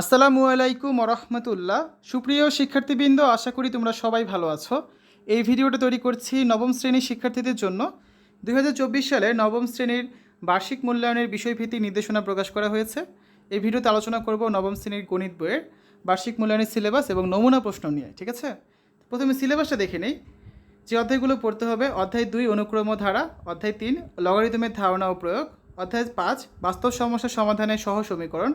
আসসালামু আলাইকুম রহমতুল্লাহ সুপ্রিয় শিক্ষার্থীবৃন্দ, আশা করি তোমরা সবাই ভালো আছো। এই ভিডিওটা তৈরি করছি নবম শ্রেণির শিক্ষার্থীদের জন্য। দু হাজার চব্বিশ সালে নবম শ্রেণির বার্ষিক মূল্যায়নের বিষয়ভিত্তিক নির্দেশনা প্রকাশ করা হয়েছে। এই ভিডিওতে আলোচনা করব নবম শ্রেণির গণিত বইয়ের বার্ষিক মূল্যায়নের সিলেবাস এবং নমুনা প্রশ্ন নিয়ে, ঠিক আছে? প্রথমে সিলেবাসটা দেখে নেই। যে অধ্যায়গুলো পড়তে হবে, অধ্যায় দুই, অনুক্রম ধারা, অধ্যায় তিন, লগারিদমের ধারণা ও প্রয়োগ, অধ্যায় পাঁচ, বাস্তব সমস্যা সমাধানের সহ সমীকরণ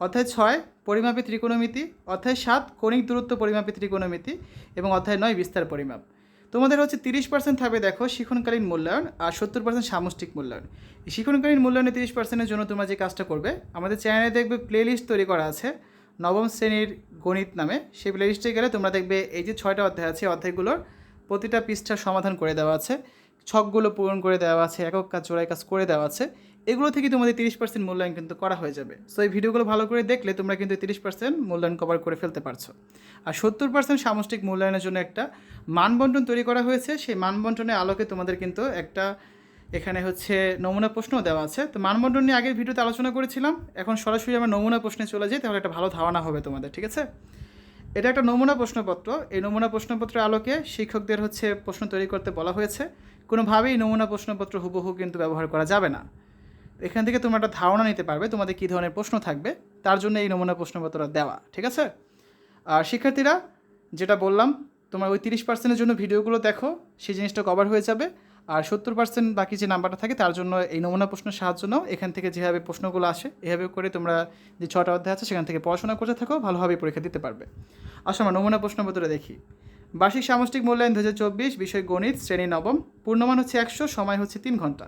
অধ্যায় ছয়, পরিমাপী ত্রিকোণমিতি, অধ্যায় সাত, কণিক দূরত্ব পরিমাপী ত্রিকোণমিতি এবং অধ্যায় নয়, বিস্তার পরিমাপ। তোমাদের হচ্ছে তিরিশ পার্সেন্ট থাকবে দেখো শিক্ষণকালীন মূল্যায়ন আর সত্তর পার্সেন্ট সামষ্টিক মূল্যায়ন। শিক্ষণকালীন মূল্যায়নে তিরিশ পার্সেন্টের জন্য তোমরা যে কাজটা করবে, আমাদের চ্যানেলে দেখবে প্লেলিস্ট তৈরি করা আছে, নবম শ্রেণির গণিত নামে। সেই প্লেলিস্টে গেলে তোমরা দেখবে এই যে ছয়টা অধ্যায় আছে, অধ্যায়গুলোর প্রতিটা পৃষ্ঠার সমাধান করে দেওয়া আছে, ছকগুলো পূরণ করে দেওয়া আছে, একক কাজ জোড়াই কাজ করে দেওয়া আছে। এগুলো থেকে তোমাদের তিরিশ পার্সেন্ট মূল্যায়ন কিন্তু করা হয়ে যাবে। সো এই ভিডিওগুলো ভালো করে দেখলে তোমরা কিন্তু তিরিশ পার্সেন্ট মূল্যায়ন কভার করে ফেলতে পারছ। আর সত্তর পার্সেন্ট সামষ্টিক মূল্যায়নের জন্য একটা মানবন্টন তৈরি করা হয়েছে। সেই মানবন্টনের আলোকে তোমাদের কিন্তু একটা এখানে হচ্ছে নমুনা প্রশ্নও দেওয়া আছে। তো মানবন্টন নিয়ে আগের ভিডিওতে আলোচনা করেছিলাম। এখন সরাসরি আমরা নমুনা প্রশ্নে চলে যাই, তাহলে একটা ভালো ধারণা হবে তোমাদের, ঠিক আছে? এটা একটা নমুনা প্রশ্নপত্র। এই নমুনা প্রশ্নপত্রের আলোকে শিক্ষকদের হচ্ছে প্রশ্ন তৈরি করতে বলা হয়েছে। কোনোভাবেই নমুনা প্রশ্নপত্র হুবহু কিন্তু ব্যবহার করা যাবে না। এখান থেকে তোমরা একটা ধারণা নিতে পারবে তোমাদের কী ধরনের প্রশ্ন থাকবে। তার জন্য এই নমুনা প্রশ্নপত্রটা দেওয়া, ঠিক আছে? আর শিক্ষার্থীরা, যেটা বললাম, তোমার ওই তিরিশ পার্সেন্টের জন্য ভিডিওগুলো দেখো, সেই জিনিসটা কভার হয়ে যাবে। আর সত্তর পার্সেন্ট বাকি যে নাম্বারটা থাকে, তার জন্য এই নমুনা প্রশ্নের সাহায্য নাও। এখান থেকে যেভাবে প্রশ্নগুলো আসে, এভাবে করে তোমরা যে ছটা অধ্যায় আছে, সেখান থেকে পড়াশোনা করতে থাকো, ভালোভাবে পরীক্ষা দিতে পারবে। আসলে আমরা নমুনা প্রশ্নপত্র দেখি। বার্ষিক সামষ্টিক মূল্যায়ন দু হাজার চব্বিশ, বিষয় গণিত, শ্রেণি নবম। পূর্ণমান হচ্ছে একশো, সময় হচ্ছে তিন ঘণ্টা।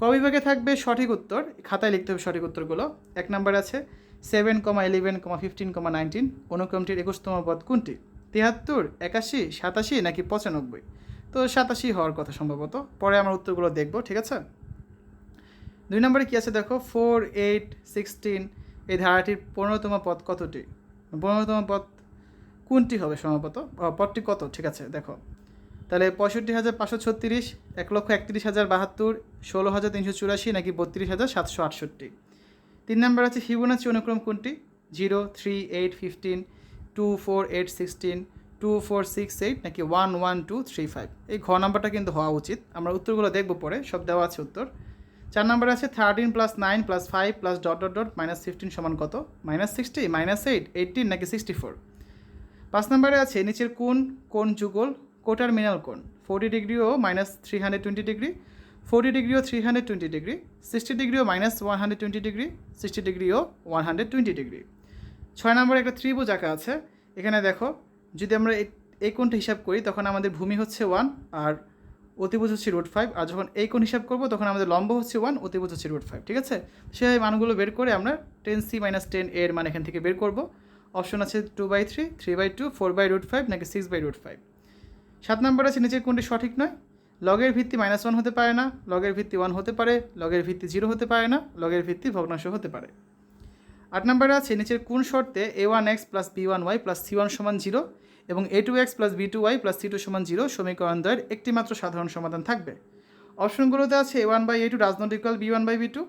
ক বিভাগে থাকবে সঠিক উত্তর, খাতায় লিখতে হবে সঠিক উত্তরগুলো। এক নম্বর আছে seven comma eleven comma fifteen comma nineteen অনুক্রমটির একুশতম পদ কোনটি? তিয়াত্তর একাশি, সাতাশি নাকি পঁচানব্বই? তো সাতাশি হওয়ার কথা সম্ভবত। পরে আমরা উত্তরগুলো দেখব, ঠিক আছে? দুই নম্বরে কী আছে দেখো? ফোর এইট সিক্সটিন এই ধারাটির পনেরোতম পদ কতটি? পনেরোতম পদ কোনটি হবে সম্ভবত? পদটি কত? ঠিক আছে, দেখো। তাহলে পঁয়ষট্টি হাজার পাঁচশো ছত্রিশ, এক লক্ষ একত্রিশ হাজার বাহাত্তর, ষোলো হাজার তিনশো চুরাশি নাকি বত্রিশ হাজার সাতশো আটষট্টি। তিন নম্বর আছে ফিবোনাচি অনুক্রম কোনটি? Zero, three, eight, fifteen, two, four, eight, sixteen, two, four, six, eight নাকি one one, two, three, five? এই ঘ নাম্বারটা কিন্তু হওয়া উচিত। আমরা উত্তরগুলো দেখব পরে, সব দেওয়া আছে উত্তর। চার নম্বর আছে thirteen plus nine plus five plus dot dot dot minus fifteen সমান কত? Minus sixty, minus eight eighteen নাকি সিক্সটি ফোর? পাঁচ নম্বরে আছে নিচের কোন কোন যুগল কোটারমিনাল কোণ, ফোর্টি ডিগ্রি ও minus three hundred twenty degree, forty degree ও three hundred twenty degree, sixty degree ও minus one hundred twenty degree, sixty degree ও ওয়ান হান্ড্রেড টোয়েন্টি ডিগ্রি। ছয় নম্বরে একটা ত্রিভুজ আঁকা আছে, এখানে দেখো, যদি আমরা এই- এই কোণটা হিসাব করি, তখন আমাদের ভূমি হচ্ছে ওয়ান আর অতিভুজ হচ্ছে রুট ফাইভ, আর যখন এই কোণ হিসাব করব, তখন আমাদের লম্ব হচ্ছে ওয়ান, অতিভুজ হচ্ছে রুট ফাইভ, ঠিক আছে? সেই মানগুলো বের করে আমরা টেন সি মাইনাস টেন এর মান এখান থেকে বের করব। অপশন আছে two by three three by two, four by root five, নাকি সিক্স বাই রুট ফাইভ। সাত নম্বর আছে, নিচের কোনটি সঠিক নয়? লগের ভিত্তি মাইনাস ওয়ান হতে পারে না, লগের ভিত্তি ওয়ান হতে পারে, লগের ভিত্তি জিরো হতে পারে না, লগের ভিত্তি ভগ্নাংশ হতে পারে। আট নম্বরে আছে, নিচের কোন শর্তে A one x plus B one y plus C one সমান জিরো এবং A two x plus B two y plus C two সমান জিরো সমীকরণ দ্বয়ের একটি মাত্র সাধারণ সমাধান থাকবে। অপশনগুলোতে আছে A one by A two not equal B one by B two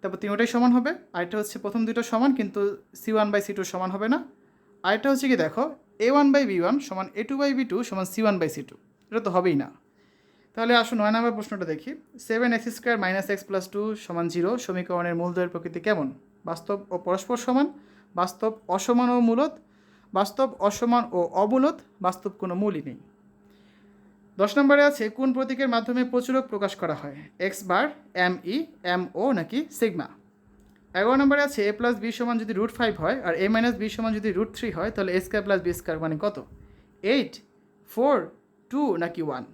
তারপর তিনটাই সমান হবে, আরেকটা হচ্ছে প্রথম দুটো সমান, কিন্তু C one by C two সমান হবে না। আরেকটা হচ্ছে কি দেখো A one by B one সমান A two by B two সমান C one by C two এটা তো হবেই না। তাহলে আসুন নয় নম্বর প্রশ্নটা দেখি। Seven x square minus x plus two সমান জিরো সমীকরণের মূলদ্বয়ের প্রকৃতি কেমন? বাস্তব ও পরস্পর সমান, বাস্তব অসমান ও মূলত বাস্তব অসমান ও অমূলত বাস্তব কোনো মূলই নেই। দশ নম্বরে আছে, কোন প্রতীকের মাধ্যমে প্রচুরক প্রকাশ করা হয়? X bar M E M O নাকি সিগমা এগারো নম্বরে আছে এ প্লাস বি সমান যদি রুট ফাইভ হয় আর এ মাইনাস বি সমান যদি রুট থ্রি হয়, তাহলে A square plus B square মানে কত? এইট ফোর টু নাকি ওয়ান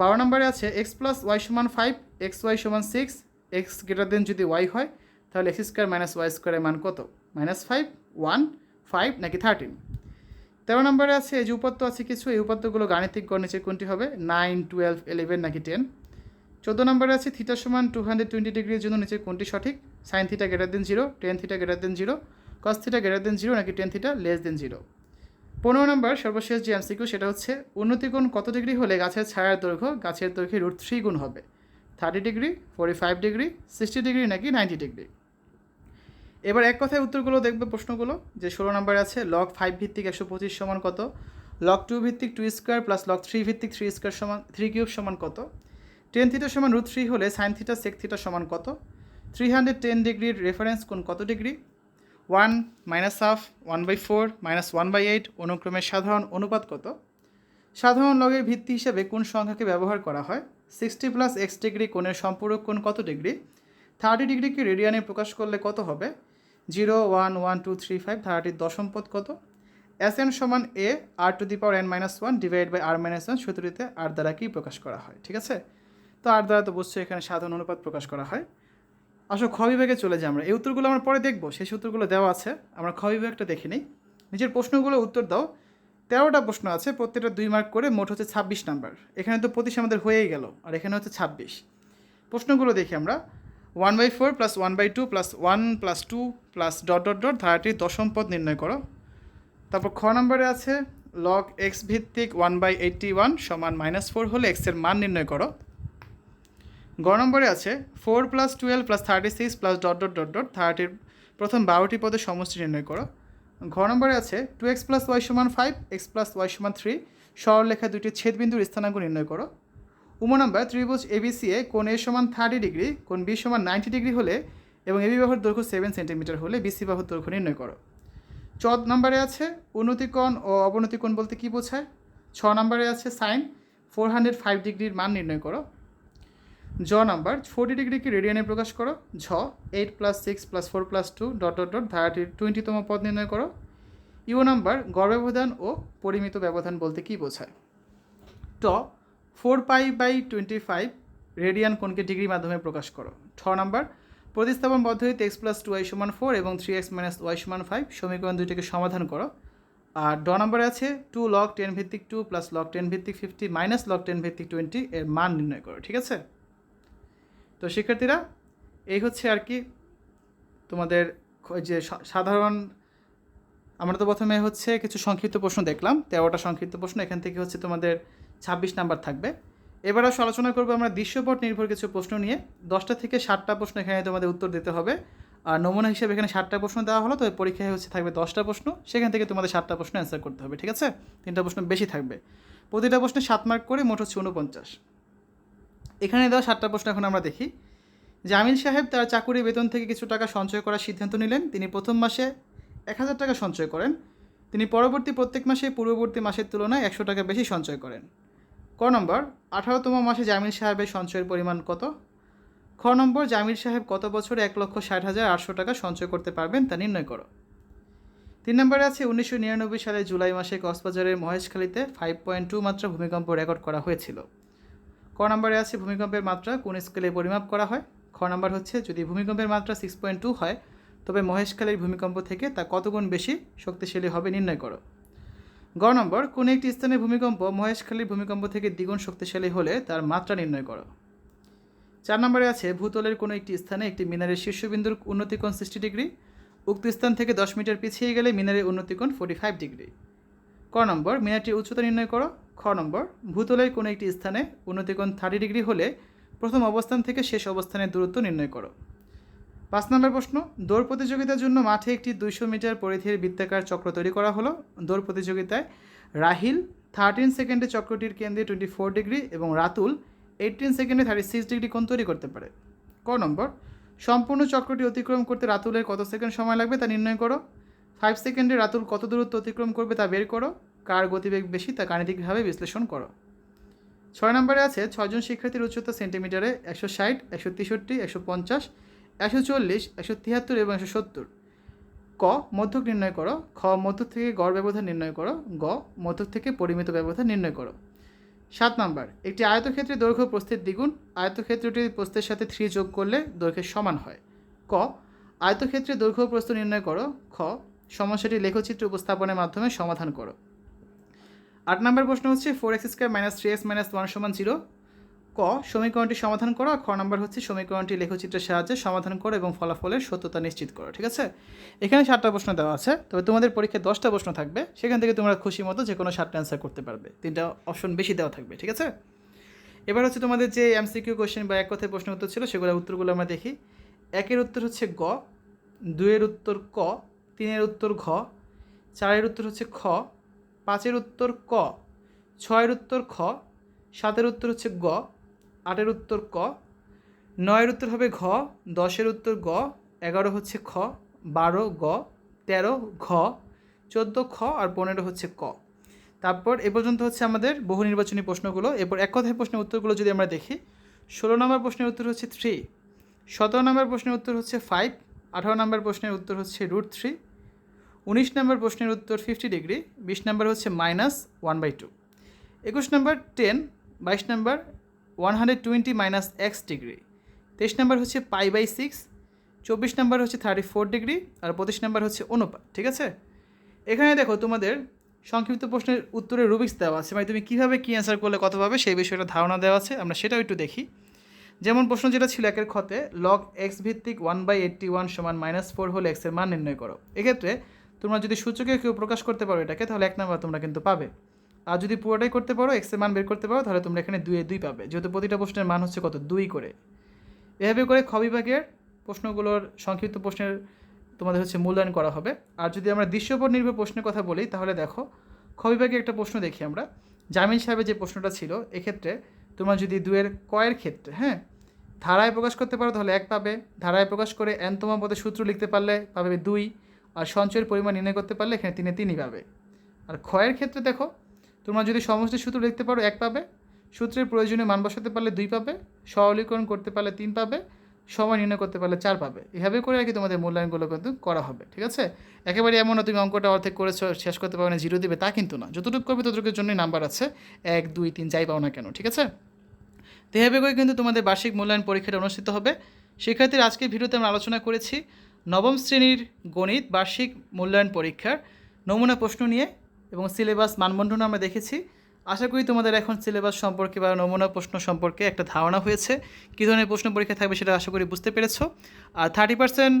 বারো নম্বরে আছে এক্স প্লাস ওয়াই সমান ফাইভ এক্স ওয়াই সমান সিক্স এক্স গ্রেটার দেন যদি ওয়াই হয়, তাহলে এক্স স্কোয়ার মাইনাস ওয়াই স্কোয়ারের মান কত? মাইনাস ফাইভ ওয়ান ফাইভ নাকি থার্টিন তেরো নম্বরে আছে যে উপাত্ত আছে কিছু, এই উপাত্তগুলো গাণিতিক নিচে কোনটি হবে? নাইন টুয়েলভ ইলেভেন নাকি টেন চোদ্দ নম্বরে আছে থিটা সমান টু হান্ড্রেড টোয়েন্টি ডিগ্রির জন্য নিচে কোনটি সঠিক? Sine theta greater than zero tan theta greater than zero cos theta greater than zero নাকি tan theta less than zero পনেরো নম্বর সর্বশেষ যে এমসিকিউ সেটা হচ্ছে উন্নতিকোণ কত ডিগ্রি হলে গাছের ছায়ার দৈর্ঘ্য, গাছের দৈর্ঘ্যে রুট থ্রি গুণ হবে? Thirty degree forty five degree sixty degree নাকি নাইনটি ডিগ্রি এবার এক কথায় উত্তরগুলো দেখবে প্রশ্নগুলো, যে ষোলো নম্বরে আছে লক ফাইভ ভিত্তিক একশো পঁচিশ সমান কত? লক টু ভিত্তিক two square plus log three ভিত্তিক থ্রি স্কোয়ার সমান থ্রি কিউব সমান কত? টেন থিটা সমান রুট থ্রি হলে সাইন থিটা সেক থিটা সমান কত? থ্রি হান্ড্রেড টেন ডিগ্রির রেফারেন্স কোন কত degree one minus half one by four minus one by eight অনুক্রমের সাধারণ অনুপাত কত? সাধারণ লগের ভিত্তি হিসেবে কোন সংখ্যাকে ব্যবহার করা হয়। সিক্সটি প্লাস এক্স ডিগ্রি কোণের সম্পূরক কোণ কত ডিগ্রি থার্টি ডিগ্রিকে রেডিয়ানে প্রকাশ করলে কত হবে? Zero one one two three five থার্টির দশম পদ কত? এস এন সমান A R to the power N minus one divide by R minus one সূত্রটিতে R দ্বারা কি প্রকাশ করা হয়? ঠিক আছে? তো আর দ্বারা তো বুঝছ এখানে সাধারণ অনুপাত প্রকাশ করা হয়। আসলে খ বিভাগে চলে যাই আমরা। এই উত্তরগুলো আমরা পরে দেখব। সেই সূত্রগুলো দেওয়া আছে। আমরা খ বিভাগটা দেখে নিই। নিজের প্রশ্নগুলো উত্তর দাও। তেরোটা প্রশ্ন আছে। প্রত্যেকটা দুই মার্ক করে মোট হচ্ছে ছাব্বিশ নাম্বার এখানে তো পঁচিশ আমাদের হয়েই গেল। আর এখানে হচ্ছে ছাব্বিশ। প্রশ্নগুলো দেখি আমরা। One by four plus one by two plus one plus two plus dot dot dot ধারাটির দশম পদ নির্ণয় করো। তারপর খ নম্বরে আছে লগ এক্স ভিত্তিক ওয়ান বাই এইটটি ওয়ান সমান মাইনাস ফোর হলে এক্সের মান নির্ণয় করো। গ নম্বরে আছে four plus twelve plus thirty six plus dot dot dot dot থার্টির প্রথম বারোটি পদের সমষ্টি নির্ণয় করো। ঘ নম্বরে আছে টু এক্স প্লাস ওয়াই সমান ফাইভ এক্স প্লাস ওয়াই সমান থ্রি সরলরেখা দুটি ছেদবিন্দুর স্থানাঙ্ক নির্ণয় করো। উম নম্বর ত্রিভুজ এবিসি এ কোণ এ সমান থার্টি ডিগ্রি কোন বি সমান নাইনটি ডিগ্রি হলে এবং এবি বাহুর দৈর্ঘ্য সেভেন সেন্টিমিটার হলে বিসি বাহুর দৈর্ঘ্য নির্ণয় করো। চ নম্বরে আছে উন্নতিকোণ ও অবনতিকোণ বলতে কী বোঝায়? ছ নম্বরে আছে সাইন ফোর হান্ড্রেড ফাইভ ডিগ্রির মান নির্ণয় করো। জ নাম্বার, ফোর্টি ডিগ্রিকে রেডিয়ানে প্রকাশ করো। ঝ, eight plus six plus four plus two, dot dot dot, ধারাটির টোয়েন্টিতম পদ নির্ণয় করো। ইউ নাম্বার গড় ব্যবধান ও পরিমিত ব্যবধান বলতে কী বোঝায়? ট, four pi by twenty five radian কোণকে degree মাধ্যমে প্রকাশ করো। ঠ নাম্বার, প্রতিস্থাপন পদ্ধতিতে এক্স প্লাস টু ওয়াই সমান ফোর এবং থ্রি এক্স মাইনাস ওয়াই সমান ফাইভ সমীকরণ দুইটিকে সমাধান করো। আর ড নাম্বারে আছে, টু লগ টেন ভিত্তিক টু প্লাস লগ টেন ভিত্তিক ফিফটি মাইনাস লগ টেন ভিত্তিক টোয়েন্টি এর মান নির্ণয় করো, ঠিক আছে? তো শিক্ষার্থীরা, এই হচ্ছে আর কি তোমাদের যে সাধারণ, আমরা তো প্রথমে হচ্ছে কিছু সংক্ষিপ্ত প্রশ্ন দেখলাম, তেরোটা সংক্ষিপ্ত প্রশ্ন, এখান থেকে হচ্ছে তোমাদের ছাব্বিশ নাম্বার থাকবে। এবার আসলে আলোচনা করব আমরা দৃশ্যপট নির্ভর কিছু প্রশ্ন নিয়ে। দশটা থেকে ষাটটা প্রশ্ন এখানে তোমাদের উত্তর দিতে হবে। আর নমুনা হিসেবে এখানে ষাটটা প্রশ্ন দেওয়া হলো, তো পরীক্ষায় হচ্ছে থাকবে দশটা প্রশ্ন। সেখান থেকে তোমাদের ষাটটা প্রশ্ন অ্যান্সার করতে হবে, ঠিক আছে? তিনটা প্রশ্ন বেশি থাকবে। প্রতিটা প্রশ্নে সাত মার্ক করে মোট হচ্ছে উনপঞ্চাশ এখানে দেওয়া সাতটা প্রশ্ন এখন আমরা দেখি। জামিল সাহেব তার চাকুরি বেতন থেকে কিছু টাকা সঞ্চয় করার সিদ্ধান্ত নিলেন। তিনি প্রথম মাসে এক হাজার টাকা সঞ্চয় করেন। তিনি পরবর্তী প্রত্যেক মাসে পূর্ববর্তী মাসের তুলনায় একশো টাকা বেশি সঞ্চয় করেন। ক নম্বর, আঠারোতম মাসে জামিল সাহেবের সঞ্চয়ের পরিমাণ কত? খ নম্বর, জামিল সাহেব কত বছরে এক লক্ষ ষাট হাজার আটশো টাকা সঞ্চয় করতে পারবেন তা নির্ণয় করো। তিন নম্বরে আছে, উনিশশো নিরানব্বই সালে জুলাই মাসে কক্সবাজারের মহেশখালীতে ফাইভ পয়েন্ট টু মাত্রা ভূমিকম্প রেকর্ড করা হয়েছিল। ক নম্বরে আছে ভূমিকম্পের মাত্রা, কোন স্কেলে পরিমাপ করা হয়? খ নম্বর হচ্ছে, যদি ভূমিকম্পের মাত্রা সিক্স পয়েন্ট টু হয়, তবে মহেশখালীর ভূমিকম্প থেকে তা কতগুণ বেশি শক্তিশালী হবে নির্ণয় করো। গ নম্বর, কোন একটি স্থানের ভূমিকম্প মহেশখালীর ভূমিকম্প থেকে দ্বিগুণ শক্তিশালী হলে তার মাত্রা নির্ণয় করো। চার নম্বরে আছে, ভূতলের কোনো একটি স্থানে একটি মিনারের শীর্ষবিন্দুর উন্নতিকোণ সিক্সটি ডিগ্রি, উক্ত স্থান থেকে দশ মিটার পিছিয়ে গেলে মিনারের উন্নতিকোণ ফোর্টি ফাইভ ডিগ্রি। ক নম্বর, মিনারটির উচ্চতা নির্ণয় করো। খ নম্বর, ভূতলের কোনো একটি স্থানে উন্নতিকোণ থার্টি ডিগ্রি হলে প্রথম অবস্থান থেকে শেষ অবস্থানের দূরত্ব নির্ণয় করো। পাঁচ নম্বর প্রশ্ন, দৌড় প্রতিযোগিতার জন্য মাঠে একটি দুইশো মিটার পরিধির বৃত্তাকার চক্র তৈরি করা হলো। দৌড় প্রতিযোগিতায় রাহিল থার্টিন সেকেন্ডে চক্রটির কেন্দ্রে টোয়েন্টি ফোর ডিগ্রি এবং রাতুল এইটিন সেকেন্ডে থার্টি সিক্স ডিগ্রি কোণ তৈরি করতে পারে। ক নম্বর, সম্পূর্ণ চক্রটি অতিক্রম করতে রাতুলের কত সেকেন্ড সময় লাগবে তা নির্ণয় করো। ফাইভ সেকেন্ডে রাতুল কত দূরত্ব অতিক্রম করবে তা বের করো। কার গতিবেগ বেশি তা গাণিতিকভাবে বিশ্লেষণ করো। ছয় নম্বরে আছে ছয়জন শিক্ষার্থীর উচ্চতা সেন্টিমিটারে একশো ষাট, একশো তেষট্টি, একশো পঞ্চাশ, একশো চল্লিশ, একশো তিয়াত্তর এবং একশো সত্তর। ক, মধ্যক নির্ণয় করো। খ, মধ্যক থেকে গড় ব্যবধান নির্ণয় করো। গ, মধ্যক থেকে পরিমিত ব্যবধান নির্ণয় করো। সাত নাম্বার, একটি আয়তক্ষেত্রে দৈর্ঘ্য প্রস্থের দ্বিগুণ। আয়তক্ষেত্রটি প্রস্থের সাথে থ্রি যোগ করলে দৈর্ঘ্যের সমান হয়। ক আয়তক্ষেত্রে দৈর্ঘ্য প্রস্থ নির্ণয় করো। খ সমস্যাটি লেখচিত্র উপস্থাপনের মাধ্যমে সমাধান করো। আট নম্বর প্রশ্ন হচ্ছে four x square minus three x minus one সমান জিরো ক, সমীকরণটি সমাধান করো, আর খ নম্বর হচ্ছে সমীকরণটি লেখচিত্রের সাহায্যে সমাধান করো এবং ফলাফলের সত্যতা নিশ্চিত করো, ঠিক আছে? এখানে সাতটা প্রশ্ন দেওয়া আছে, তবে তোমাদের পরীক্ষায় দশটা প্রশ্ন থাকবে, সেখান থেকে তোমরা খুশি মতো যে কোনো সাতটা অ্যান্সার করতে পারবে, তিনটা অপশন বেশি দেওয়া থাকবে, ঠিক আছে? এবার হচ্ছে তোমাদের যে এমসিকিউ কোশ্চেন বা এক কথায় প্রশ্ন উত্তর ছিল, সেগুলোর উত্তরগুলো আমরা দেখি। একের উত্তর হচ্ছে গ, দুইয়ের উত্তর ক, তিনের উত্তর ঘ, চারের উত্তর হচ্ছে খ পাঁচের উত্তর ক, ছয়ের উত্তর খ, সাতের উত্তর হচ্ছে গ, আটের উত্তর ক, নয়ের উত্তর হবে ঘ, দশের উত্তর গ, এগারো হচ্ছে খ, বারো গ, তেরো ঘ, চোদ্দ খ আর পনেরো হচ্ছে ক। তারপর এ পর্যন্ত হচ্ছে আমাদের বহু নির্বাচনী প্রশ্নগুলো। এরপর এক কথায় প্রশ্নের উত্তরগুলো যদি আমরা দেখি, ষোলো নম্বর প্রশ্নের উত্তর হচ্ছে থ্রি সতেরো নম্বর প্রশ্নের উত্তর হচ্ছে ফাইভ আঠারো নম্বর প্রশ্নের উত্তর হচ্ছে রুট থ্রি উনিশ নম্বর প্রশ্নের উত্তর ফিফটি ডিগ্রি বিশ নম্বর হচ্ছে মাইনাস ওয়ান বাই টু একুশ নম্বর টেন বাইশ নম্বর one hundred twenty minus x degree তেইশ নম্বর হচ্ছে পাই বাই সিক্স চব্বিশ নম্বর হচ্ছে থার্টি ফোর ডিগ্রি আর পঁচিশ নম্বর হচ্ছে অনুপাত, ঠিক আছে? এখানে দেখো তোমাদের সংক্ষিপ্ত প্রশ্নের উত্তরে রুবিক্স দেওয়া আছে। মানে তুমি কীভাবে কী অ্যান্সার করলে কত পাবে সেই বিষয়ে একটা ধারণা দেওয়া আছে। আমরা সেটাও একটু দেখি। যেমন প্রশ্ন যেটা ছিল একের ক্ষতে লগ এক্স ভিত্তিক ওয়ান বাই এইট্টি ওয়ান সমান মাইনাস ফোর হলে এক্সের মান নির্ণয় করো। এক্ষেত্রে তোমরা যদি সূচকে কেউ প্রকাশ করতে পারো এটাকে, তাহলে এক নাম্বার তোমরা কিন্তু পাবে। আর যদি পুরোটাই করতে পারো এক্সের মান বের করতে পারো, তাহলে তোমরা এখানে দুয়ে দুই পাবে। যেহেতু প্রতিটা প্রশ্নের মান হচ্ছে কত? দুই করে। এভাবে করে খ বিভাগের প্রশ্নগুলোর সংক্ষিপ্ত প্রশ্নের তোমাদের হচ্ছে মূল্যায়ন করা হবে। আর যদি আমরা দৃশ্যপট নির্ভর প্রশ্নের কথা বলি, তাহলে দেখো, খ বিভাগে একটা প্রশ্ন দেখি আমরা। জামিন সাহেবের যে প্রশ্নটা ছিল, এক্ষেত্রে তোমরা যদি দুয়ের কয়ের ক্ষেত্রে হ্যাঁ ধারায় প্রকাশ করতে পারো, তাহলে এক পাবে। ধারায় প্রকাশ করে এনতম পদে সূত্র লিখতে পারলে পাবে দুই। আর সঞ্চয়ের পরিমাণ নির্ণয় করতে পারলে এখানে তিনে তিনই পাবে। আর ক্ষয়ের ক্ষেত্রে দেখো, তোমরা যদি সমষ্টি সূত্র লিখতে পারো, এক পাবে। সূত্রের প্রয়োজনীয় মান বসাতে পারলে দুই পাবে। সরলীকরণ করতে পারলে তিন পাবে। সময় নির্ণয় করতে পারলে চার পাবে। এভাবে করে আর কি তোমাদের মূল্যায়নগুলো কিন্তু করা হবে, ঠিক আছে? একেবারে এমন না তুমি অঙ্কটা অর্ধেক করেছ, শেষ করতে পারবে না, জিরো দেবে, তা কিন্তু না। যতটুকু করবে ততটুকুর জন্যই নাম্বার আছে, এক, দুই, তিন, যাই পাও না কেন, ঠিক আছে? তো এভাবে করে কিন্তু তোমাদের বার্ষিক মূল্যায়ন পরীক্ষাটা অনুষ্ঠিত হবে। শিক্ষার্থীর আজকের ভিডিওতে আমরা আলোচনা করেছি নবম শ্রেণির গণিত বার্ষিক মূল্যায়ন পরীক্ষার নমুনা প্রশ্ন নিয়ে এবং সিলেবাস মানবন্ধন আমরা দেখেছি। আশা করি তোমাদের এখন সিলেবাস সম্পর্কে বা নমুনা প্রশ্ন সম্পর্কে একটা ধারণা হয়েছে। কী ধরনের প্রশ্ন পরীক্ষা থাকবে সেটা আশা করি বুঝতে পেরেছ। আর থার্টি পার্সেন্ট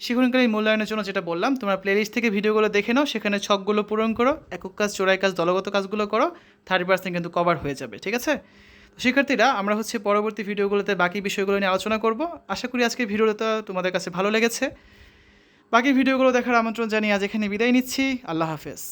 শিক্ষণকারী মূল্যায়নের জন্য যেটা বললাম, তোমরা প্লেলিস্ট থেকে ভিডিওগুলো দেখে নাও, সেখানে ছকগুলো পূরণ করো, একক কাজ, চোরাই কাজ, দলগত কাজগুলো করো থার্টি পার্সেন্ট কিন্তু কভার হয়ে যাবে, ঠিক আছে? শিক্ষার্থীরা, আমরা হচ্ছে পরবর্তী ভিডিওগুলোতে বাকি বিষয়গুলো নিয়ে আলোচনা করব। আশা করি আজকের ভিডিওটা তোমাদের কাছে ভালো লেগেছে। বাকি ভিডিওগুলো দেখার আমন্ত্রণ জানিয়ে আজ এখানে বিদায় নিচ্ছি। আল্লাহ হাফেজ।